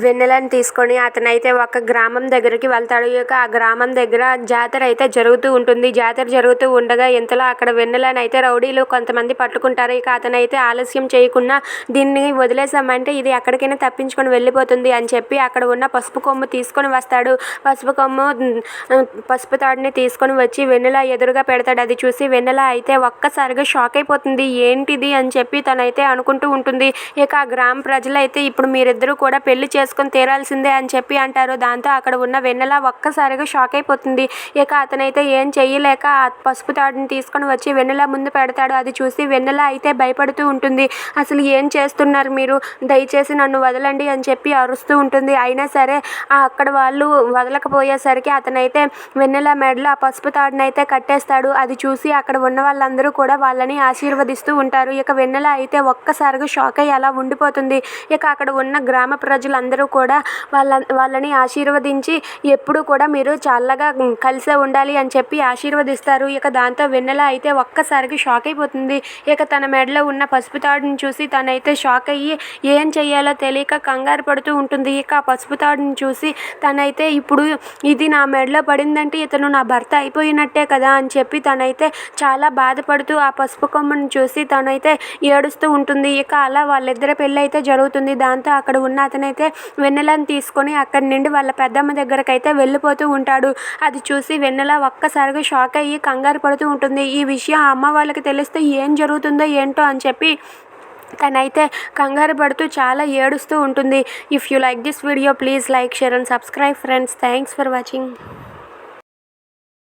వెన్నెలను తీసుకొని అతనైతే ఒక గ్రామం దగ్గరికి వెళ్తాడు. ఇక ఆ గ్రామం దగ్గర జాతర అయితే జరుగుతూ ఉంటుంది. జాతర జరుగుతూ ఉండగా ఇంతలో అక్కడ వెన్నెలను అయితే రౌడీలు కొంతమంది పట్టుకుంటారు. ఇక అతనైతే ఆలస్యం చేయకుండా దీన్ని వదిలేసామంటే ఇది ఎక్కడికైనా తప్పించుకొని వెళ్ళిపోతుంది అని చెప్పి అక్కడ ఉన్న పసుపు కొమ్ము తీసుకొని వస్తాడు. పసుపు కొమ్ము పసుపు తాడుని తీసుకొని వచ్చి వెన్నెల ఎదురుగా పెడతాడు. అది చూసి వెన్నెల అయితే ఒక్కసారిగా షాక్ అయిపోతుంది. ఏంటిది అని చెప్పి తనైతే అనుకుంటూ ఉంటుంది. ఇక ఆ గ్రామ ప్రజలైతే ఇప్పుడు మీరిద్దరూ కూడా పెళ్ళి చేసుకొని తీరాల్సిందే అని చెప్పి అంటారు. దాంతో అక్కడ ఉన్న వెన్నెల ఒక్కసారిగా షాక్ అయిపోతుంది. ఇక అతనైతే ఏం చెయ్యలేక ఆ పసుపు తాడుని తీసుకొని వచ్చి వెన్నెల ముందు పెడతాడు. అది చూసి వెన్నెల అయితే భయపడుతూ ఉంటుంది. అసలు ఏం చేస్తున్నారు మీరు? దయచేసి నన్ను వదలండి అని చెప్పి అరుస్తూ ఉంటుంది. అయినా సరే అక్కడ వాళ్ళు వదలకపోయేసరికి అతనైతే వెన్నెల మెడలో ఆ పసుపు తాడుని అయితే కట్టేస్తాడు. అది చూసి అక్కడ ఉన్న వాళ్ళందరూ కూడా వాళ్ళని ఆశీర్వదిస్తూ ఉంటారు. ఇక వెన్నెల అయితే ఒక్కసారిగా షాక్ అయ్యి అలా ఉండిపోతుంది. ఇక అక్కడ ఉన్న గ్రామ ప్రజలందరూ అందరూ కూడా వాళ్ళ వాళ్ళని ఆశీర్వదించి ఎప్పుడు కూడా మీరు చల్లగా కలిసే ఉండాలి అని చెప్పి ఆశీర్వదిస్తారు. ఇక దాంతో వెన్నెల అయితే ఒక్కసారికి షాక్ అయిపోతుంది. ఇక తన మెడలో ఉన్న పసుపు తాడుని చూసి తనైతే షాక్ అయ్యి ఏం చెయ్యాలో తెలియక కంగారు పడుతూ ఉంటుంది. ఇక ఆ పసుపు తాడుని చూసి తనైతే ఇప్పుడు ఇది నా మెడలో పడిందంటే ఇతను నా భర్త అయిపోయినట్టే కదా అని చెప్పి తనైతే చాలా బాధపడుతూ ఆ పసుపు కొమ్మను చూసి తనైతే ఏడుస్తూ ఉంటుంది. ఇక అలా వాళ్ళిద్దరి పెళ్ళి అయితే జరుగుతుంది. దాంతో అక్కడ ఉన్న అతనైతే వెన్నెలను తీసుకొని అక్కడి నుండి వాళ్ళ పెద్దమ్మ దగ్గరకు అయితే వెళ్ళిపోతూ ఉంటాడు. అది చూసి వెన్నెల ఒక్కసారిగా షాక్ అయ్యి కంగారు పడుతూ ఉంటుంది. ఈ విషయం అమ్మ వాళ్ళకి తెలిస్తే ఏం జరుగుతుందో ఏంటో అని చెప్పి తనైతే కంగారు పడుతూ చాలా ఏడుస్తూ ఉంటుంది. If you like this video please like share and subscribe friends thanks for watching